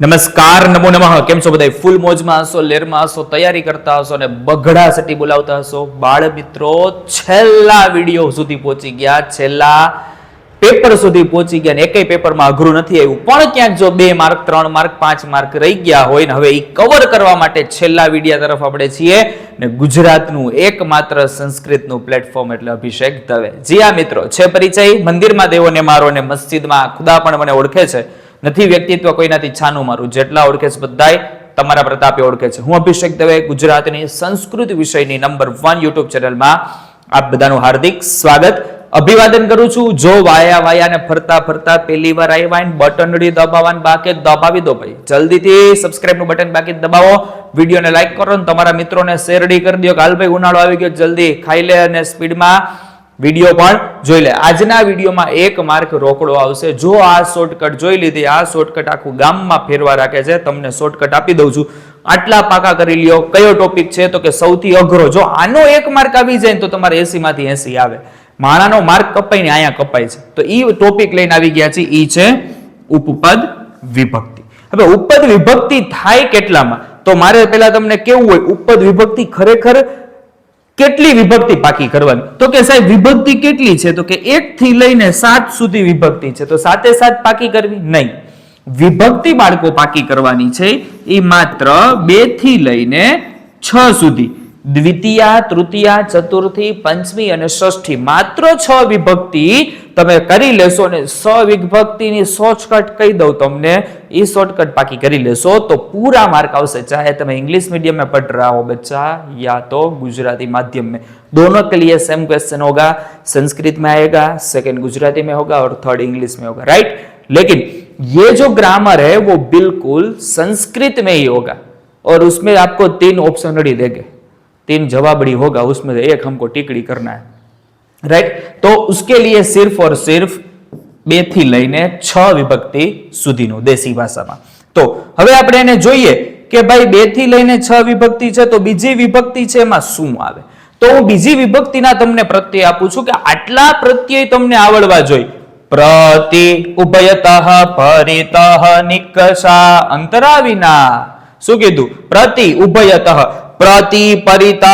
નમસ્કાર, નમો નમઃ. કેમ છો બધા ફૂલ મોજમાં હશો, લેરમાં હશો, તૈયારી કરતા હશો અને બગડા સટી બોલાવતા હશો. બાળ મિત્રો, છેલ્લા વીડિયો સુધી પહોંચી ગયા, છેલ્લા પેપર સુધી પહોંચી ગયા ને એકેય પેપરમાં અઘરું નથી આવ્યું. પણ ક્યાંક જો બે માર્ક, ત્રણ માર્ક, પાંચ માર્ક રહી ગયા હોય ને હવે એ કવર કરવા માટે છેલ્લા વિડીયા તરફ આપણે છીએ ને ગુજરાતનું એકમાત્ર સંસ્કૃતનું પ્લેટફોર્મ એટલે અભિષેક દવે. જી આ મિત્રો, છે પરિચય? મંદિરમાં દેવોને મારો ને મસ્જિદમાં ખુદા પણ મને ઓળખે છે. નથી વ્યક્તિત્વ કોઈનાથી છાનું મારું જેટલા ઓળખે છે બધાય તમારા પ્રતાપે ઓળખે છે. હું અભિષેક દવે, ગુજરાતની સંસ્કૃત વિષયની નંબર વન યુટ્યુબ ચેનલમાં આપ બધાનું હાર્દિક સ્વાગત. અભિવાદન કરું છું. જો વાયા વાયા ને ફરતા ફરતા પેલી વાર આવ્યા ને બટન ડી દબાવવાનું બાકી દબાવી દો ભાઈ. જલ્દીથી સબસ્ક્રાઇબનું બટન બાકી દબાવો. વિડીયોને લાઈક કરો ને તમારા મિત્રોને શેરડી કરી દો કે હાલ ભાઈ ઉનાળો આવી ગયો, જલ્દી ખાઈ લે અને સ્પીડમાં વીડિયો પણ જોઈ લે. આજના વિડીયોમાં એક માર્ક રોકડો આવશે. જો આ શોર્ટકટ જોઈ લીધી, આ શોર્ટકટ આખું ગામમાં ફેરવા રાખે છે, તમને શોર્ટકટ આપી દઉં છું. આટલા પાકા કરી લ્યો. કયો ટોપિક છે તો કે સૌથી અઘરો. જો આનો એક માર્ક આવી જાય તો તમારે એસી માંથી એસી આવે. માણાનો માર્ક કપાય ને અહીંયા કપાય છે. તો એ ટોપિક લઈને આવી ગયા છે એ છે ઉપપદ વિભક્તિ. હવે ઉપપદ વિભક્તિ થાય કેટલામાં? તો મારે પહેલા તમને કેવું હોય, ઉપપદ વિભક્તિ ખરેખર કેટલી વિભક્તિ પાકી કરવાની? તો કે સાહેબ, વિભક્તિ કેટલી છે? તો કે એક થી લઈને સાત સુધી વિભક્તિ છે. તો સાતે સાત પાકી કરવી? નહીં. વિભક્તિ બાળકો પાકી કરવાની છે એ માત્ર બેથી લઈને છ સુધી. દ્વિતીયા, તૃતીયા, ચતુર્થી, પંચમી અને ષષ્ઠી માત્ર છ વિભક્તિ તમે કરી લેશો અને સવિભક્તિની શોર્ટકટ કહી દઉં તમને, એ શોર્ટકટ પાકી કરી લેશો તો પૂરા માર્ક આવશે. ચાહે તમે इंग्लिश मीडियम में पढ़ रहा हो बच्चा या तो गुजराती माध्यम में दोनों के लिए सेम क्वेश्चन होगा संस्कृत में आएगा सेकेंड गुजराती में होगा और थर्ड इंग्लिश में होगा राइट लेकिन ये जो ग्रामर है वो बिल्कुल संस्कृत में ही होगा और उसमें आपको तीन ऑप्शन देंगे तीन जवाबड़ी होगा उसमें एक हमको टिकड़ी करना है राइट तो उसके लिए सिर्फ और सिर्फ બે થી લઈને છ વિભક્તિ સુધીનું દેશી ભાષામાં તો હવે આપણે એને જોઈએ કે ભાઈ બે થી લઈને છ વિભક્તિ છે તો બીજી વિભક્તિ છે એમાં શું આવે તો હું બીજી વિભક્તિના તમને પ્રત્યય આપું છું કે આટલા પ્રત્યય તમને આવડવા જોઈએ પ્રતિ ઉભયતઃ પરિતઃ નિકષા અંતરા વિના શું કીધું પ્રતિ ઉભયતઃ પ્રતિ પરિતઃ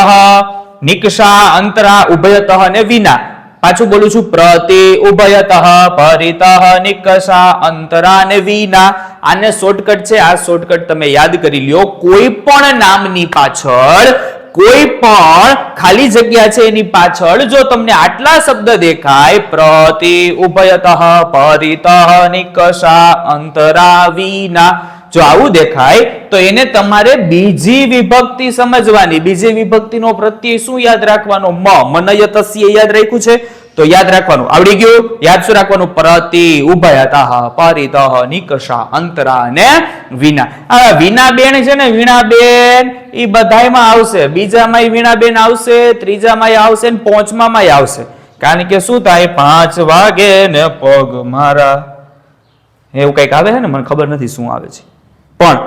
નિકષા અંતરા ઉભયતઃ ને વિના પાછું બોલું છું પ્રતિ ઉભયતઃ પરિતઃ નિકષા અંતરા ને વિના આને શોર્ટકટ છે, આ શોર્ટકટ તમે યાદ કરી લ્યો, કોઈ પણ નામની પાછળ, કોઈ પણ ખાલી જગ્યા છે એની પાછળ, જો તમને આટલા શબ્દ દેખાય, પ્રતિ ઉભયતઃ, પરિતઃ નિકષા અંતરા વિના. જો આવું દેખાય, તો એને તમારે બીજી વિભક્તિ સમજવાની. બીજી વિભક્તિનો પ્રત્યય શું યાદ રાખવાનો? મ. મનયતસ્ય યાદ રાખ્યું છે? તો યાદ રાખવાનું. આવડી ગયું? યાદ શું રાખવાનું? પ્રતિ ઉભયતઃ પરિતઃ નિકષા અંતરા અને વિના. આ વિના બેન છે ને વિના બેન એ બધાયમાં આવશે. બીજામાં વિના બેન આવશે, ત્રીજામાં આવશે ને પાંચમામાં આવશે. કારણ કે શું થાય? પાંચ વાગે ને પગ મારા. એવું કંઈક આવે છે ને? મને ખબર નથી શું આવે છે. પણ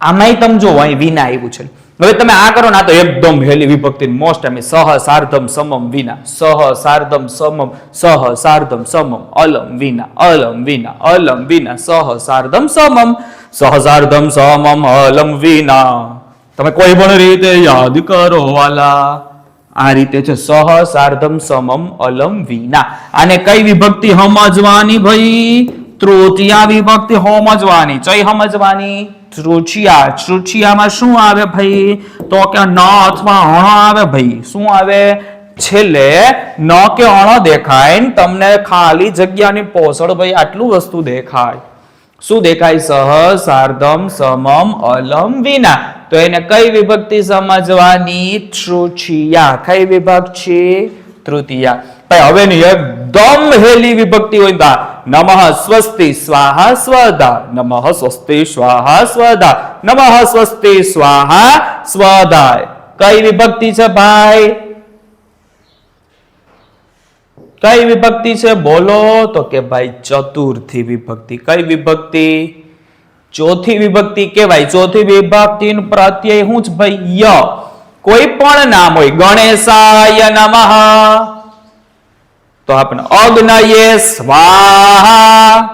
આમાંય તમે જો અહીં વિના આવ્યું છે. હવે તમે આ કરો ને તો એકદમ હેલી વિભક્તિ મોસ્ટ એમ સહ સાર્ધમ સમમ વિના, સહ સાર્ધમ સમમ, સહ સાર્ધમ સમમ, અલમ વિના અલમ વિના અલમ વિના, સહ સાર્ધમ સમમ, સહ સાર્ધમ સમમ, અલમ વિના. તમે કોઈ પણ રીતે યાદ કરો વાલા. આ રીતે છે સહ સાર્ધમ સમમ, અલમ વિના. આને કઈ વિભક્તિ સમજવાની ભાઈ? તૃતીયા વિભક્તિ સમજવાની ચઈ સમજવાની તૃચિયા તૃચિયામાં શું આવે ભાઈ? તો કે ન અથવા અણ આવે ભાઈ. શું આવે? છેલ્લે ન કે અણ દેખાય તમને ખાલી જગ્યાની પોસળ ભાઈ આટલું વસ્તુ દેખાય. શું દેખાય? સહ, સાર્ધમ, સમમ, અલમ, વિના. તો એને કઈ વિભક્તિ સમજવાની? તૃચિયા કઈ વિભક્ત? છે તૃતીયા. ભાઈ હવે ની એકદમ હેલી વિભક્તિ હોય દા નમઃ સ્વસ્તિ સ્વાહા સ્વદા. નમઃ સ્વસ્તિ સ્વાહા સ્વદા. નમઃ સ્વસ્તિ સ્વાહા સ્વધાય કઈ વિભક્તિ છે ભાઈ? કઈ વિભક્તિ છે? બોલો તો કે ભાઈ ચતુર્થી વિભક્તિ. કઈ વિભક્તિ? ચોથી વિભક્તિ કેવાય ચોથી વિભક્તિ પ્રત્યય શું છે ભાઈ ય. કોઈ પણ નામ હોય. ગણેશાય નમઃ. તો આપણે અગ્નયે સ્વાહા.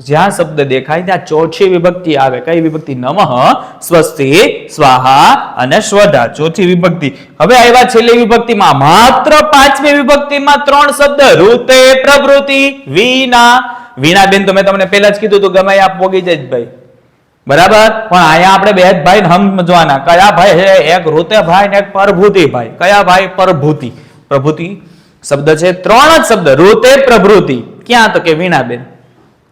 જ્યાં શબ્દ દેખાય ત્યાં ચોથી વિભક્તિ આવે. કઈ વિભક્તિ? નમઃ, સ્વસ્તિ, સ્વાહા અને સ્વધા ચોથી વિભક્તિ. હવે આવ્યા છેલ્લી વિભક્તિમાં. માત્ર પાંચમી વિભક્તિમાં ત્રણ શબ્દ. ઋતે પ્રવૃત્તિ વિના. વિના બેન તો મેં તમને પહેલા જ કીધું હતું, ગમે આપ પોગી જાય ભાઈ. બરાબર? પણ અહીંયા આપણે બે ભાઈ સમજવાના. કયા ભાઈ હે એક ઋતે ભાઈ ને એક પ્રભૂતિ ભાઈ. કયા ભાઈ? પ્રભૂતિ. પ્રભૂતિ શબ્દ છે, ત્રણ જ શબ્દ, ઋતે પ્રભૃતિ. ક્યાં તો કે વીણાબેન.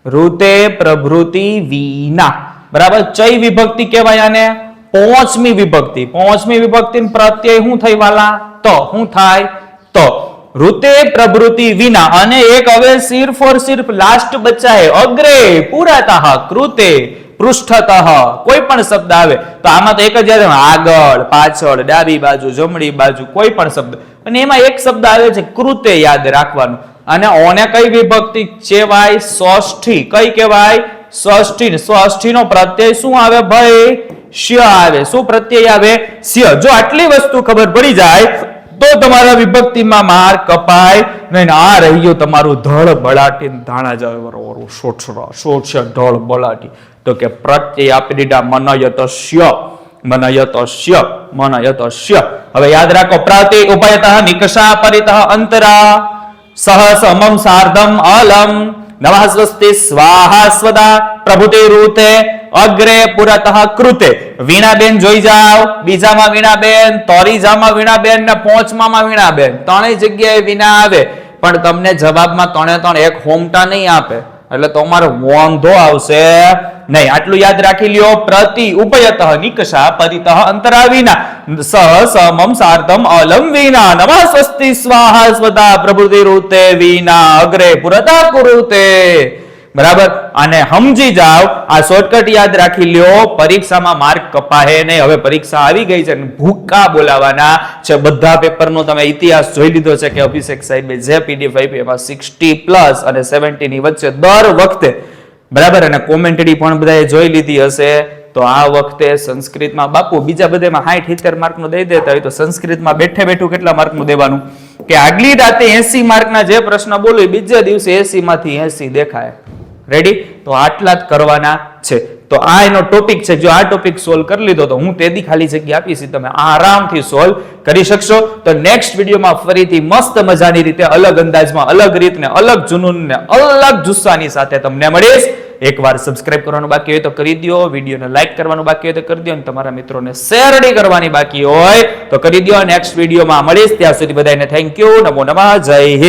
ઋતે પ્રભૃતિ વીના. બરાબર? ચય વિભક્તિ કહેવાય આને. પોંચમી વિભક્તિ. પોંચમી વિભક્તિ પ્રત્યય શું થઈ વાલા? તો. શું થાય? તો. ઋતે પ્રભૃતિ વિના. અને એક હવે સિર્ફ ઓર સિર્ફ લાસ્ટ બચ્ચા હે અગ્રે પુરાતઃ કૃતે પૃષ્ઠતઃ. કોઈ પણ શબ્દ આવે, તો આમાં તો એક જ આગળ, પાછળ, ડાબી બાજુ, જમણી બાજુ, કોઈ પણ શબ્દ. અને એમાં એક શબ્દ આવે છે, કૃતે યાદ રાખવાનું. અને ઓને કઈ વિભક્તિ? કહેવાય ષષ્ઠી. કઈ કહેવાય? ષષ્ઠી. ષષ્ઠી નો પ્રત્યય શું આવે? ભાઈ શ્ય આવે. શું પ્રત્યય આવે? શ્ય જો આટલી વસ્તુ ખબર પડી જાય તો તમારા વિભક્તિમાં માર કપાય નહીં આ રહી ગયો તમારું ધળ બળાટી ધાણા જાવે બરોબર સોછરા સોછ ઢળ બળાટી. તો કે પ્રત્યય આપી દીધા મનયતસ્ય મનયતસ્ય મનયતસ્ય. હવે યાદ રાખો, પ્રાતે ઉભયતઃ નિકષા પરિતઃ અંતરા. સહ સમમ સાર્ધમ અલમ નમઃ સ્વસ્તિ સ્વાહા સ્વદા પ્રભુતે રૂતે અગ્રે પુરતઃ કૃતે વીણાબેન જોઈ જાઓ બીજામાં વીણાબેન તોરીજામાં વીણાબેન ને પોંચમામાં વીણાબેન ત્રણેય જગ્યાએ વિના આવે પણ તમને જવાબમાં ત્રણે ત્રણ એક હોમટા નહીં આપે, એટલે તમારો વાંધો આવશે નહીં. આટલું યાદ રાખી લ્યો, પ્રતિ ઉપયતઃ, નિકષા, પરિતઃ અંતરા વિના સહ સમમ સાર્ધમ અલમ વિના નમઃ સ્વસ્તિ સ્વાહા સ્વતા પ્રભૃતિ રૂતે વિના અગ્રે પુરતા કુરુતે બરાબર અને સમજી જાઓ, આ શોર્ટકટ યાદ રાખી લ્યો, પરીક્ષામાં માર્ક કપાહે ને હવે પરીક્ષા આવી ગઈ છે ભૂકા બોલાવાના છે. બધા પેપરનો તમે ઇતિહાસ જોઈ લીધો છે કે અભિષેક સાહેબે જે પીડીએફ આપી એમાં સિક્સટી પ્લસ અને સેવન્ટી ની વચ્ચે દર વખતે, બરાબર? અને કોમેન્ટરી પણ બધાએ જોઈ લીધી હશે. તો આ વખતે સંસ્કૃતમાં બાપુ, બીજા બધામાં સાઠ સિત્તેર માર્કનું દઈ દેતા હોય તો સંસ્કૃતમાં બેઠે બેઠું કેટલા માર્કનું દેવાનું? કે આગલી રાતે એસી માર્કના જે પ્રશ્ન બોલો બીજા દિવસે એસી માંથી એસી દેખાય. રેડી તો આટલા જ કરવાના છે. તો આ એનો ટોપિક છે. જો આ ટોપિક સોલ્વ કરી લીધો, તો હું તેથી ખાલી જગ્યા આપીશ તમે આરામથી સોલ્વ કરી શકશો. તો નેક્સ્ટ વિડીયોમાં ફરીથી મસ્ત મજાની રીતે અલગ અંદાજમાં, અલગ રીતને, અલગ જુનૂન ને અલગ જુસ્સાની સાથે તમને મળીશ. એકવાર સબસ્ક્રાઇબ કરવાનું બાકી હોય તો કરી દો વિડીયોને લાઇક કરવાનું બાકી હોય તો કરી દો અને તમારા મિત્રોને શેરડી કરવાની બાકી હોય તો કરી દો નેક્સ્ટ વિડીયોમાં મળીશ. ત્યાં સુધી બધાને થેન્ક યુ નમો નમઃ. જય હિન્દ.